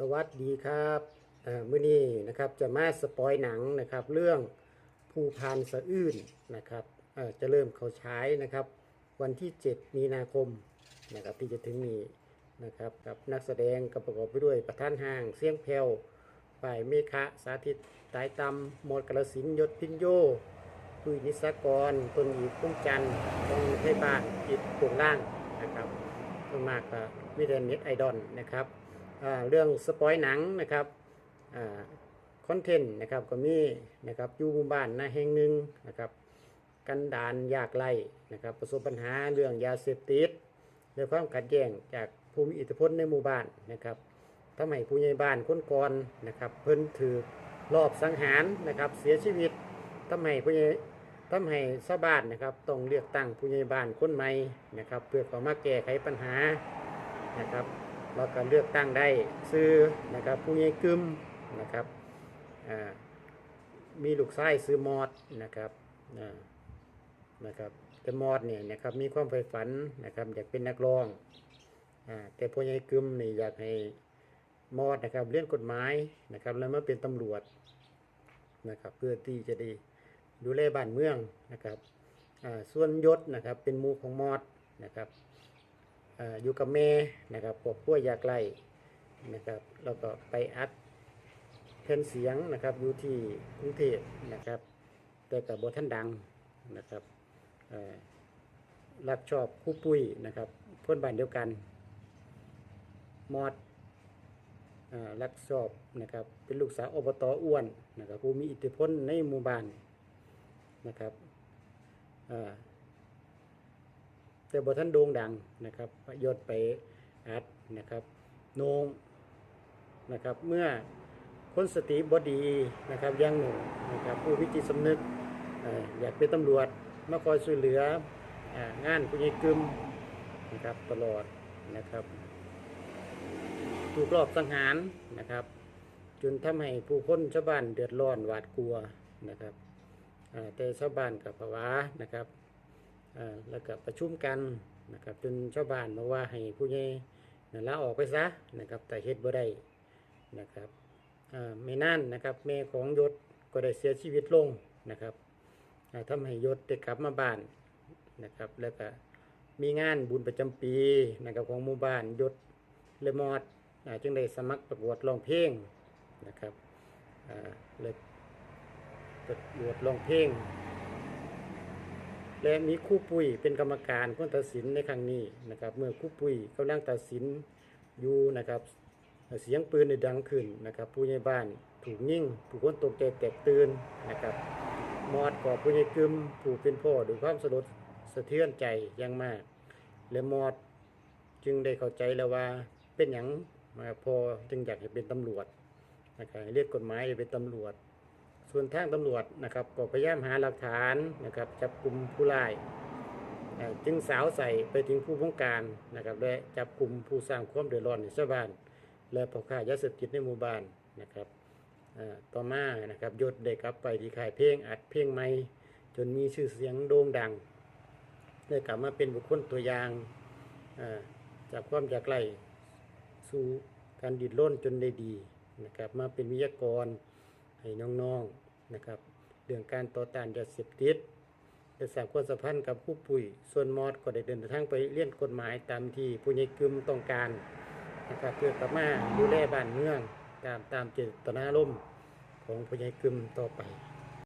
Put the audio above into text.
สวัสดีครับเมื้อนี้นะครับจะมาสปอยหนังนะครับ เรื่องภูพานสะอื้นนะครับจะเริ่มเขาฉายนะครับ วันที่ 7 มีนาคมนะครับที่จะถึงนี้นะครับกับนักแสดงก็ประกอบไปด้วยประธานห้างเสียงแผ่วฝ่ายเมฆะสาธิตสายตำหมดกระสินยศพินโยตุยนิสกรต้นอีกพุ่งจันทร์ตองไทยบ้านอิดโป่งล่างนะครับส่วนมากก็มีแต่เน็ตไอดอลนะครับ เรื่องสปอยหนังนะครับคอนเทนต์นะครับก็มีนะครับอยู่หมู่บ้านนะแห่งหนึ่งนะครับกันดานยากไร่นะครับประสบปัญหาเรื่องยาเสพติดเรื่องความขัดแย้งจากภูมิอิทธิพลในหมู่บ้านนะครับทำให้ผู้ใหญ่บ้านคนก่อนนะครับเพิ่นถือรอบสังหารนะครับเสียชีวิตทำให้ผู้ใหญ่ทำให้ชาวบ้านนะครับต้องเลือกตั้งผู้ใหญ่บ้านคนใหม่นะครับเพื่อเข้ามาแก้ไขปัญหานะครับ แล้วก็เลือกตั้งได้ซื้อนะครับผู้ใหญ่กึมนะครับมีลูกชายซื้อมอดนะครับนะครับแต่มอดเนี่ยนะครับมีความใฝ่ฝันนะครับอยากเป็นนักร้องอแต่ผู้ใหญ่กึมนี่อยากให้มอดนะครับเรียนกฎหมายนะครับแล้วมาเป็นตำรวจนะครับเพื่อที่จะด้ดูแลบ้านเมืองนะครับส่วนยศนะครับเป็นมูของมอดนะครับ อยู่กับแม่นะครับครอบครัวยากไล่นะครับแล้วก็ไปอัดแผ่นเสียงนะครับอยู่ที่กรุงเทพนะครับ แต่กับบท่านดังนะครับรับชอบคู่ปุ้ยนะครับเพื่อนบ้านเดียวกันมอดรักชอบนะครับเป็นลูกสาวอบตอ้วนนะครับผู้มีอิทธิพลในหมู่บ้านนะครับ แต่บท่านโด่งดังนะครับยศไปอัดนะครับโนงนะครับเมื่อคนสติบดีนะครับยังหนุ่มนะครับผู้วิจิตรสำนึกออยากเป็นตำรวจมาคอยช่วยเหลืองานผู้ใหญ่กึมนะครับตลอดนะครับ ถูกรอบสังหารนะครับ จนทำให้ผู้คนชาวบ้านเดือดร้อนหวาดกลัวนะครับแต่ชาวบ้านกับภาวะนะครับ แล้วก็ประชุมกันนะครับจนชาวบ้านมาว่าให้ผู้ใหญ่นั่นลาออกไปซะนะครับแต่เฮ็ดบ่ได้นะครับไม่นานนะครับแม่ของยศก็ได้เสียชีวิตลงนะครับอ่าทำให้ยศได้กลับมาบ้านนะครับแล้วก็มีงานบุญประจำปีนะครับของหมู่บ้านยศเลมอดจึงได้สมัครประกวดร้องเพลงนะครับเลยประกวดร้องเพลง และมีครู่ปุ้ยเป็นกรรมการคนตัดสินในครั้งนี้นะครับ เมื่อครู่ปุ้ยกำลังตัดสินอยู่นะครับ เสียงปืนได้ดังขึ้นนะครับ ผู้ใหญ่บ้านถูกยิ่งผู้คนตกใจแตกตื่นนะครับมอดกอบผู้ใหญ่กึมผู้เป็นพ่อด้วยความสลดสะเทือนใจอย่างมาก และมอดจึงได้เข้าใจแล้วว่าเป็นอย่างมาพอจึงอยากให้เป็นตำรวจนะครับเรียกกฎหมายให้เป็นตำรวจ ส่วนทางตำรวจนะครับก็พยายามหาหลักฐานนะครับจับกลุ่มผู้ร้ายจึงสาวใส่ไปถึงผู้บงการนะครับและจับกลุ่มผู้สร้างความเดือดร้อนในชาวบ้าน และพ่อค้ายาเสพติดในหมู่บ้านนะครับต่อมานะครับยศได้กลับไปที่ค่ายเพลงอัดเพลงใหม่จนมีชื่อเสียงโด่งดังได้กลับมาเป็นบุคคลตัวอย่างจากความจากไล่สู่การดิดร่นจนได้ดีนะครับมาเป็นวิทยากรให้น้องๆ นะครับเรื่องการต่อต้านยาเสพติดได้สร้างความสัมพันธ์กับผู้ปุ๋ยส่วนมอดก็ได้เดินทางไปเรียนกฎหมายตามที่ผู้ใหญ่กึมต้องการนะครับเพื่อกลับมาดูแลบ้านเมืองตามตามเจตนารมณ์ของผู้ใหญ่กึมต่อไป